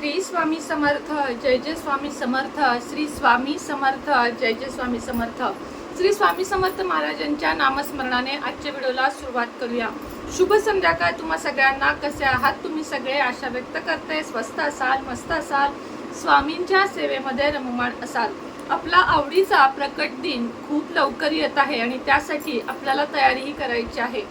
श्री स्वामी समर्थ जय जय स्वामी समर्थ श्री स्वामी समर्थ जय जय स्वामी समर्थ. श्री स्वामी समर्थ महाराजांच्या नामस्मरणाने आजच्या व्हिडिओला सुरुवात करूया. शुभ संध्याकाळ तुम्हा सगळ्यांना. कसे आहात तुम्ही सगळे? आशा व्यक्त करते. स्वस्त असाल मस्त असाल. स्वामींच्या सेवेमध्ये रममाण असाल. आपला आवडीचा प्रकट दिन खूप लवकर येत आहे आणि त्यासाठी आपल्याला तयारीही करायची आहे.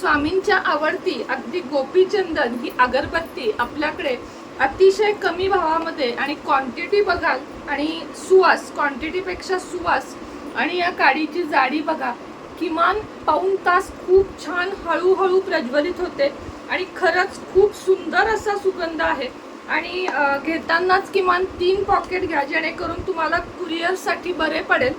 स्वामींच्या आवडती अगदी गोपीचंदन ही अगरबत्ती आपल्याकडे अतिशय कमी भावामध्ये आणि क्वांटिटी बघाल आणि सुवास क्वांटिटीपेक्षा सुवास आणि या काडीची जाडी बघा. किमान पाऊण तास खूप छान हळूहळू प्रज्वलित होते आणि खरंच खूप सुंदर असा सुगंध आहे. आणि घेतानाच किमान तीन पॉकेट घ्या जेणेकरून तुम्हाला कुरिअरसाठी बरे पडेल.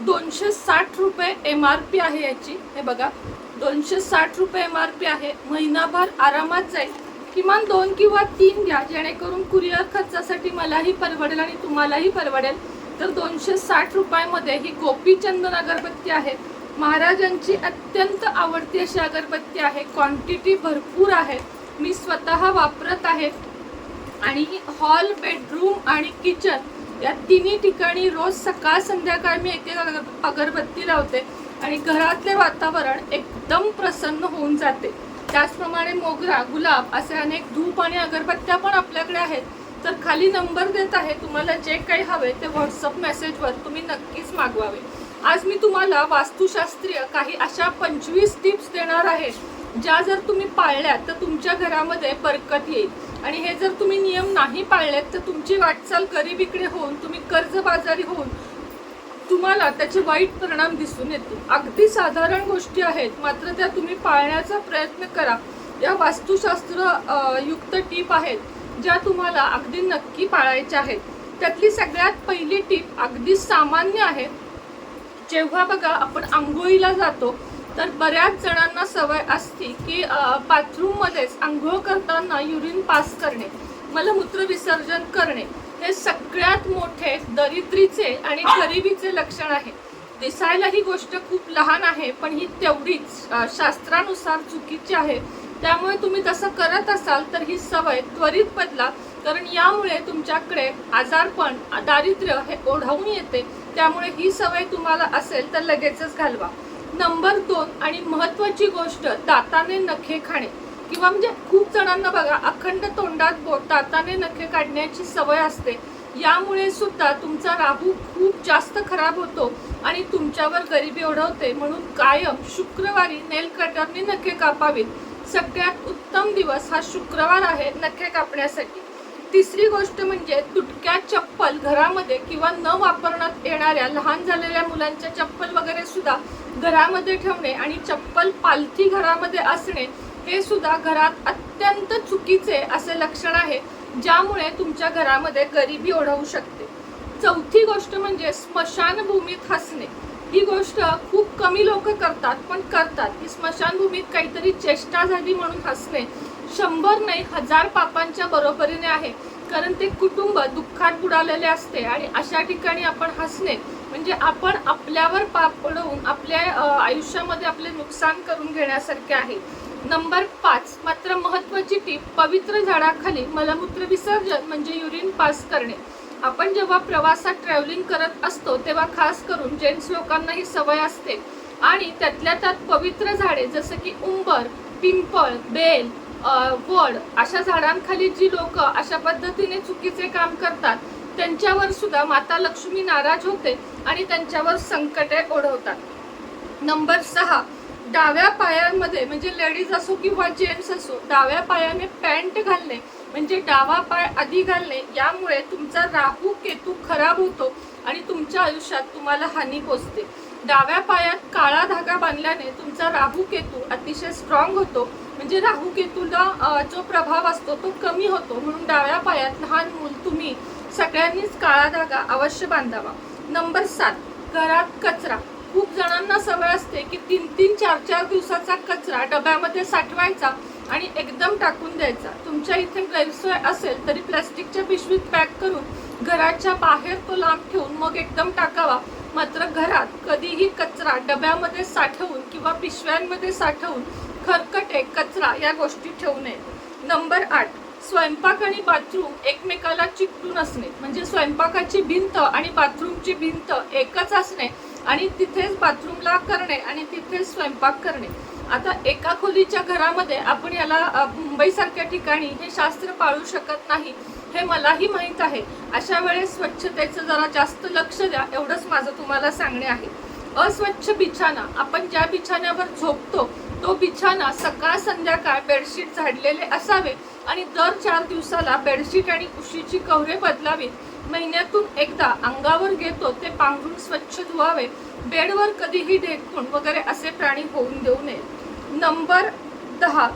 दोनशे साठ रुपये एम आर पी आहे याची. हे बघा दोनशे साठ रुपये एम आर पी आहे. महिनाभर आरामात जाईल. किमान दोन किंवा तीन घ्या जेणेकरून कुरिअर खर्चासाठी मलाही परवडेल आणि तुम्हालाही परवडेल. तर दोनशे साठ रुपयामध्ये ही गोपीचंदन अगरबत्ती आहे. महाराजांची अत्यंत आवडती अशी अगरबत्ती आहे. क्वांटिटी भरपूर आहे. मी स्वतः वापरत आहे. आणि हॉल बेडरूम आणि किचन या तिन्ही ठिकाणी रोज सकाळ संध्याकाळ मी एक एक अगर- अगरबत्ती लावते. आणि घरातले वातावरण एकदम प्रसन्न होऊन जाते. त्याचप्रमाणे मोगरा गुलाब असे अनेक धूप आणि अगरबत्त्या पण आपल्याकडे आहेत. तर खाली नंबर देत आहे तुम्हाला जे काही हवे ते व्हॉट्सअप मेसेजवर तुम्ही नक्कीच मागवावे. आज मी तुम्हाला वास्तुशास्त्रीय काही अशा पंचवीस टिप्स देणार आहे ज्या जर तुम्ही पाळल्यात तर तुमच्या घरामध्ये बरकत येईल. आणि हे जर तुम्ही नियम नाही पाळलेत तर तुमची वाटचाल गरिबीकडे होऊन तुम्ही कर्जबाजारी होऊन तुम्हाला त्याचे वाईट परिणाम दिसून येतील. अगदी साधारण गोष्टी आहेत मात्र त्या तुम्ही पाळण्याचा प्रयत्न करा. या वास्तुशास्त्र युक्त टीप आहेत ज्या तुम्हाला अगदी नक्की पाळायच्या आहेत. त्यातली सगळ्यात पहिली टीप अगदी सामान्य आहे. जेव्हा बघा आपण आंघोळीला जातो तर बऱ्याच जणांना सवय असते की बाथरूम मध्येच आंघोळ करताना युरिन पास करणे मलमूत्र विसर्जन करणे. हे सगळ्यात मोठे दरिद्रीचे आणि गरिबीचे लक्षण आहे. दिसायला ही गोष्ट खूप लहान आहे पण ही तेवढीच शास्त्रानुसार चुकीची आहे. त्यामुळे तुम्ही तसं करत असाल तर ही सवय त्वरित बदला कारण यामुळे तुमच्याकडे आजारपण दारिद्र्य हे ओढावून येते. त्यामुळे ही सवय तुम्हाला असेल तर लगेचच घालवा. नंबर दोन आणि महत्त्वाची गोष्ट दाताने नखे खाणे. किंवा म्हणजे खूप जणांना बघा अखंड तोंडात बोट दाताने नखे काढण्याची सवय असते. यामुळे सुद्धा तुमचा राहू खूप जास्त खराब होतो आणि तुमच्यावर गरिबी ओढवते. म्हणून कायम शुक्रवारी नेल कटरने नखे कापावीत. सगळ्यात उत्तम दिवस हा शुक्रवार आहे नखे कापण्यासाठी. तिसरी गोष्ट म्हणजे तुटक्या चप्पल घरामध्ये किंवा न वापरण्यात येणाऱ्या लहान झालेल्या मुलांच्या चप्पल वगैरे सुद्धा घरामध्ये ठेवणे आणि चप्पल पालथी घरामध्ये असणे हे सुद्धा घरात अत्यंत चुकीचे असे लक्षण आहे ज्यामुळे तुमच्या घरामध्ये गरिबी ओढवू शकते. चौथी गोष्ट म्हणजे स्मशानभूमीत हसणे. ही गोष्ट खूप कमी लोक करतात पण करतात. की स्मशानभूमीत काहीतरी चेष्टा झाली म्हणून हसणे शंभर नाही हजार पापांच्या बरोबरीने आहे. कारण ते कुटुंब दुःखात बुडालेले असते आणि अशा ठिकाणी आपण हसणे म्हणजे आपण आपल्यावर पाप पडवून आपल्या आयुष्यामध्ये आपले नुकसान करून घेण्यासारखे आहे. नंबर पाच मात्र महत्वाची टीप पवित्र झाडाखाली मलमूत्र विसर्जन म्हणजे युरिन पास करणे. आपण जेव्हा प्रवासात ट्रॅव्हलिंग करत असतो तेव्हा खास करून जेंट्स लोकांना ही सवय असते. आणि त्यातल्या त्यात पवित्र झाडे जसं की उंबर पिंपळ बेल वड अशा झाडांखाली जी लोक अशा पद्धतीने चुकीचे काम करतात त्यांच्यावर सुद्धा माता लक्ष्मी नाराज होते आणि त्यांच्यावर संकटे ओढवतात. नंबर सहा डाव्या पायामध्ये म्हणजे लेडीज असो किंवा जेंट्स असो डाव्या पायाने पॅन्ट घालणे म्हणजे डावा पाय आधी घालणे यामुळे तुमचा राहू केतू खराब होतो आणि तुमच्या आयुष्यात तुम्हाला हानी पोचते. डाव्या पायात काळा धागा बांधल्याने तुमचा राहू केतू अतिशय स्ट्रॉंग होतो. म्हणजे राहू केतूला जो प्रभाव असतो तो कमी होतो. म्हणून डाव्या पायात लहान मूल तुम्ही सगळ्यांनीच काळा धागा अवश्य बांधावा. नंबर सात घरात कचरा. खूप जणांना सवय असते की तीन तीन चार चार दिवसाचा कचरा डब्यामध्ये साठवायचा आणि एकदम टाकून द्यायचा. तुमच्या इथे गैरसोय असेल तरी प्लॅस्टिकच्या पिशवीत पॅक करून घराच्या बाहेर तो लांब ठेवून मग एकदम टाकावा. मात्र घरात कधीही कचरा डब्यामध्ये साठवून किंवा पिशव्यांमध्ये साठवून खरकटे कचरा या गोष्टी ठेवू नये. नंबर आठ स्वयंपाक आणि बाथरूम एकमेकाला चिकटून असणे. म्हणजे स्वयंपाकाची भिंत आणि बाथरूमची भिंत एकच असणे आणि तिथेच बाथरूमला करणे आणि तिथेच स्वयंपाक करणे. आता एका खोलीच्या घरामध्ये आपण याला मुंबईसारख्या ठिकाणी हे शास्त्र पाळू शकत नाही हे मलाही माहीत आहे. अशा वेळेस स्वच्छतेचं जरा जास्त लक्ष द्या एवढंच माझं तुम्हाला सांगणे आहे. अस्वच्छ बिछाना आपण ज्या बिछाण्यावर झोपतो तो बिछाना सकाळ संध्याकाळ बेडशीट झाडलेले असावे आणि दर चार दिवसाला बेडशीट आणि उशीची कवरे बदलावीत. महिन्यातून एकदा अंगावर घेतो ते पांघरून स्वच्छ धुवावे. बेडवर कधीही ढेकून वगैरे असे प्राणी होऊन देऊ नये. नंबर दहा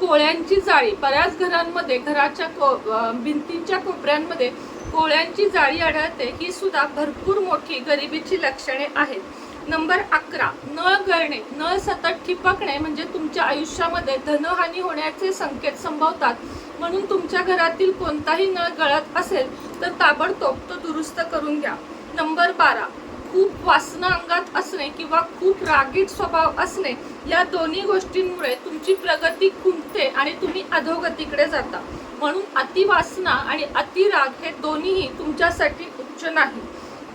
कोळ्यांची जाळी. बऱ्याच घरांमध्ये घराच्या को भिंतींच्या कोपऱ्यांमध्ये कोळ्यांची जाळी आढळते. ही सुद्धा भरपूर मोठी गरिबीची लक्षणे आहेत. नंबर अकरा नळ गळणे नळ सतत ठिपकणे म्हणजे तुमच्या आयुष्यामध्ये धनहानी होण्याचे संकेत संभवतात. म्हणून तुमच्या घरातील कोणताही नळ गळत असेल तर ताबडतोब तो दुरुस्त करून घ्या. नंबर बारा खूप वासना अंगात असणे किंवा खूप रागीट स्वभाव असणे या दोन्ही गोष्टींमुळे तुमची प्रगती खुंटते आणि तुम्ही अधोगतीकडे जाता. म्हणून अतिवासना आणि अतिराग हे दोन्हीही तुमच्यासाठी उच्च नाही.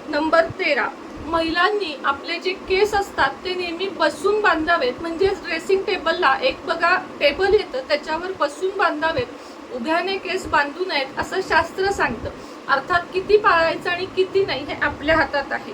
नंबर तेरा महिलांनी आपले जे केस असतात ते नेहमी बसून बांधावेत. म्हणजे ड्रेसिंग टेबलला एक बघा टेबल येतं त्याच्यावर बसून बांधावेत. उभ्याने केस बांधू नयेत असं शास्त्र सांगतं. अर्थात किती पाळायचं आणि किती नाही हे आपल्या हातात आहे.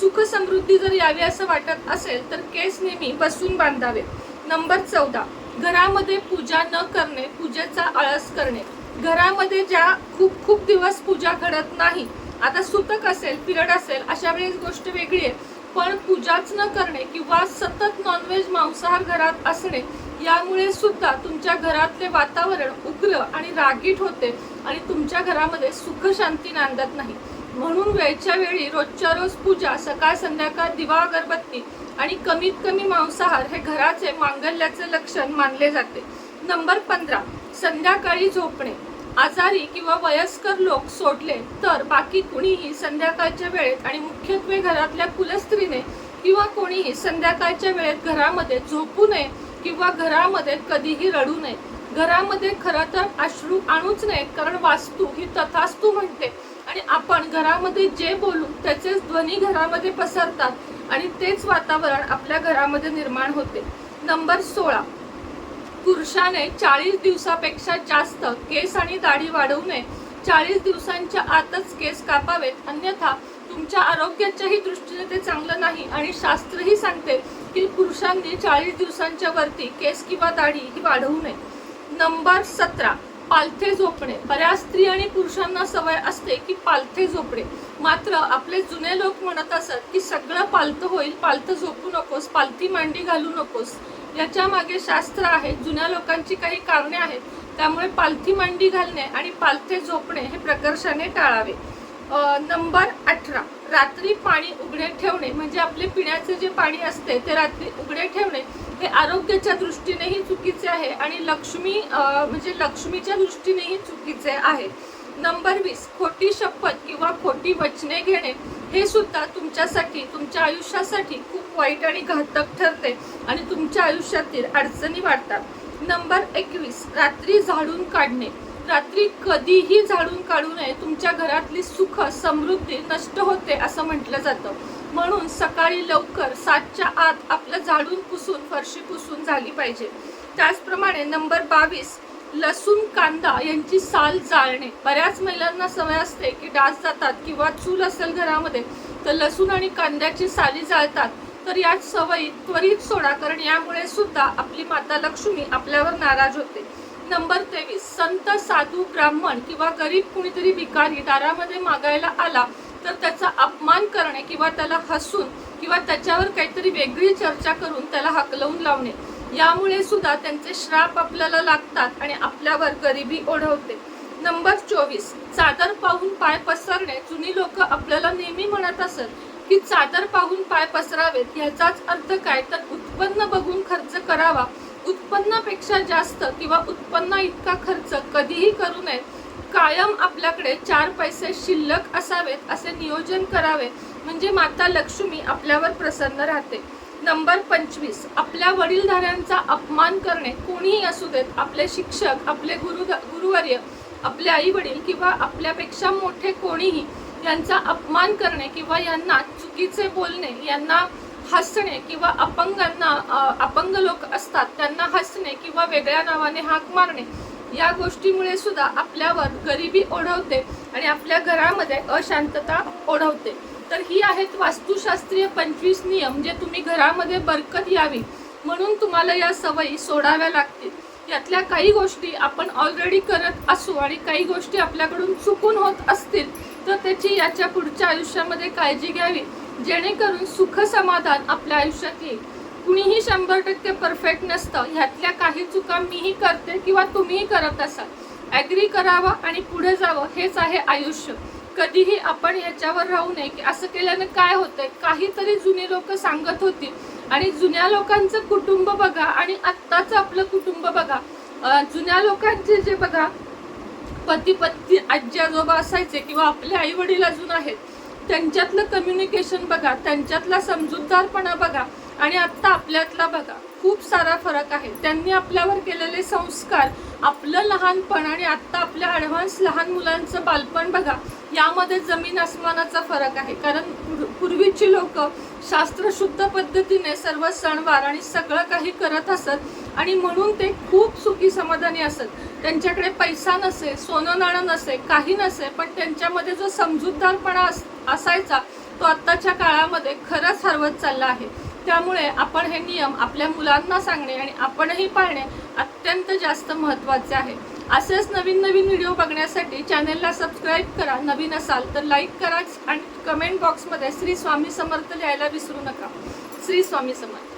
सुख समृद्धी जर यावी असं वाटत असेल तर केस नेहमी बसून बांधावे नंबर चौदा. घरामध्ये पूजा न करणे पूजेचा आळस करणे. घरामध्ये ज्या खूप खूप दिवस पूजा घडत नाही आता सुतक असेल पिरड असेल अशा वेळेस गोष्ट वेगळी आहे. पण पूजाच न करणे किंवा सतत नॉनव्हेज मांसाहार घरात असणे यामुळे सुद्धा तुमच्या घरातले वातावरण उग्र आणि रागीट होते आणि तुमच्या घरामध्ये सुख शांती नांदत नाही. म्हणून वेळच्या वेळी रोजच्या रोज पूजा सकाळ संध्याकाळ दिवा अगरबत्ती आणि कमीत कमी मांसाहार हे घराचे मांगल्याचे लक्षण मानले जाते. नंबर पंधरा संध्याकाळी झोपणे. आजारी किंवा वयस्कर लोक सोडले तर बाकी कुणीही संध्याकाळच्या वेळेत आणि मुख्यत्वे घरातल्या कुलस्त्रीने किंवा कोणीही संध्याकाळच्या वेळेत घरामध्ये झोपू नये किंवा घरामध्ये कधीही रडू नये. घरामध्ये खरं तर अश्रू आणूच नये कारण वास्तू ही तथास्तू म्हणते. आणि आपण घरामध्ये जे बोलू त्याचेच ध्वनी घरामध्ये पसरतात आणि तेच वातावरण आपल्या घरामध्ये निर्माण होते. नंबर सोळा. पुरुषाने चाळीस दिवसापेक्षा जास्त केस आणि दाढी वाढवू नये. चाळीस दिवसांच्या आतच केस कापावेत अन्यथा तुमच्या आरोग्याच्याही दृष्टीने ते चांगलं नाही. आणि शास्त्रही सांगते की पुरुषांनी चाळीस दिवसांच्या वरती केस किंवा दाढी ही वाढवू नये. नंबर सतरा पालथे झोपणे. बऱ्याच स्त्री आणि पुरुषांना सवय असते की पालथे झोपणे. मात्र आपले जुने लोक म्हणत असत की सगळं पालथं होईल पालथं झोपू नकोस पालथी मांडी घालू नकोस. याच्या मागे शास्त्र आहे जुन्या लोकांची काही कारणे आहेत त्यामुळे पालथी मांडी घालणे आणि पालथे झोपणे हे प्रकर्षाने टाळावे. नंबर अठरा रात्री पाणी उघडे ठेवणे म्हणजे आपले पिण्याचे जे पाणी असते ते रात्री उघडे ठेवणे हे आरोग्याच्या दृष्टीनेही चुकीचे आहे आणि लक्ष्मी म्हणजे लक्ष्मीच्या दृष्टीनेही चुकीचे आहे. नंबर वीस खोटी शपथ किंवा खोटी वचने घेणे हे सुद्धा तुमच्यासाठी तुमच्या आयुष्यासाठी खूप वाईट आणि घातक ठरते आणि तुमच्या आयुष्यातील अडचणी वाढतात. नंबर एकवीस रात्री झाडून काढणे. रात्री कधीही झाडून काढू नये. तुमच्या घरातली सुख समृद्धी नष्ट होते असं म्हटलं जातं. म्हणून सकाळी लवकर सातच्या आत आपलं झाडून पुसून फरशी पुसून झाली पाहिजे. त्याचप्रमाणे नंबर बावीस लसूण कांदा यांची साल जाळणे. बऱ्याच महिलांना सवय असते की डास जातात किंवा चूल असेल घरामध्ये तर लसूण आणि कांद्याची साली जाळतात. तर या सवयी त्वरित सोडा कारण यामुळे सुद्धा आपली माता लक्ष्मी आपल्यावर नाराज होते. नंबर तेवीस संत साधू ब्राह्मण किंवा गरीब कुणीतरी भिकारी दारामध्ये मागायला आला तर त्याचा अपमान करणे किंवा त्याला हसून किंवा त्याच्यावर काहीतरी वेगळी चर्चा करून त्याला हकलवून लावणे. यामुळे सुद्धा त्यांचे श्राप आपल्याला लागतात आणि आपल्यावर गरिबी ओढवते. नंबर चोवीस. चादर पाहून पाय पसरणे. जुनी लोक आपल्याला नेहमी म्हणत असत की चादर पाहून पाय पसरावेत याचाच अर्थ काय? तर उत्पन्न बघून खर्च करावा. उत्पन्नापेक्षा जास्त किंवा उत्पन्न इतका खर्च कधीही करू नये. कायम आपल्याकडे चार पैसे शिल्लक असावेत असे नियोजन करावे. म्हणजे माता लक्ष्मी आपल्यावर प्रसन्न राहते. नंबर पंचवीस. आपल्या वडीलधाऱ्यांचा अपमान करणे कोणीही असू देत आपले शिक्षक आपले गुरु गुरुवर्य आपले आई वडील किंवा आपल्यापेक्षा मोठे कोणीही यांचा अपमान करणे किंवा यांना चुकीचे बोलणे यांना हसणे किंवा अपंगांना अपंग लोक असतात त्यांना हसणे किंवा वेगळ्या नावाने हाक मारणे या गोष्टीमुळे सुद्धा आपल्यावर गरिबी ओढवते आणि आपल्या घरामध्ये अशांतता ओढवते. तर ही आहेत वास्तुशास्त्रीय पंचवीस नियम जे तुम्ही घरामध्ये बरकत यावी म्हणून तुम्हाला या सवयी सोडाव्या लागतील. यातल्या काही गोष्टी आपण ऑलरेडी करत असू आणि काही गोष्टी आपल्याकडून चुकून होत असतील तर त्याची याच्या पुढच्या आयुष्यामध्ये काळजी घ्यावी. जेणेकरून सुख समाधान आपल्या आयुष्यात येईल. कुणीही शंभर टक्के परफेक्ट नसतं. ह्यातल्या काही चुका मीही करते किंवा तुम्हीही करत असाल. ॲग्री करावं आणि पुढे जावं हेच आहे आयुष्य. कधीही आपण ह्याच्यावर राहू नये की असं केल्यानं काय होतंय? काहीतरी जुनी लोक सांगत होती. आणि जुन्या लोकांचं कुटुंब बघा आणि आत्ताचं आपलं कुटुंब बघा. जुन्या लोकांचे जे बघा पती पत्नी आजी आजोबा असायचे किंवा आपले आई वडील अजून आहेत त्यांच्यातलं कम्युनिकेशन बघा त्यांच्यातला समजूतदारपणा बघा. आणि आत्ता आपल्यातला बघा खूप सारा फरक आहे. त्यांनी आपल्यावर केलेले संस्कार आपलं लहानपण आणि आत्ता आपल्या ॲडव्हान्स लहान मुलांचं बालपण बघा यामध्ये जमीन आसमानाचा फरक आहे. कारण पूर्वीची लोक शास्त्रशुद्ध पद्धतीने सर्व सणवार आणि सगळं काही करत असत आणि म्हणून ते खूप सुखी समाधानी असत. त्यांच्याकडे पैसा नसे सोनं नाणं नसे काही नसे पण त्यांच्यामध्ये जो समजूतदारपणा अस- असायचा तो आत्ताच्या काळामध्ये खरंच हरवत चालला आहे. त्यामुळे आपण हे नियम आपल्या मुलांना सांगणे आणि आपणही पाळणे अत्यंत जास्त महत्त्वाचे आहे. असेच नवीन नवीन व्हिडिओ बघण्यासाठी चॅनलला सबस्क्राईब करा. नवीन असाल तर लाईक करा आणि कमेंट बॉक्समध्ये श्री स्वामी समर्थ लिहायला विसरू नका. श्री स्वामी समर्थ.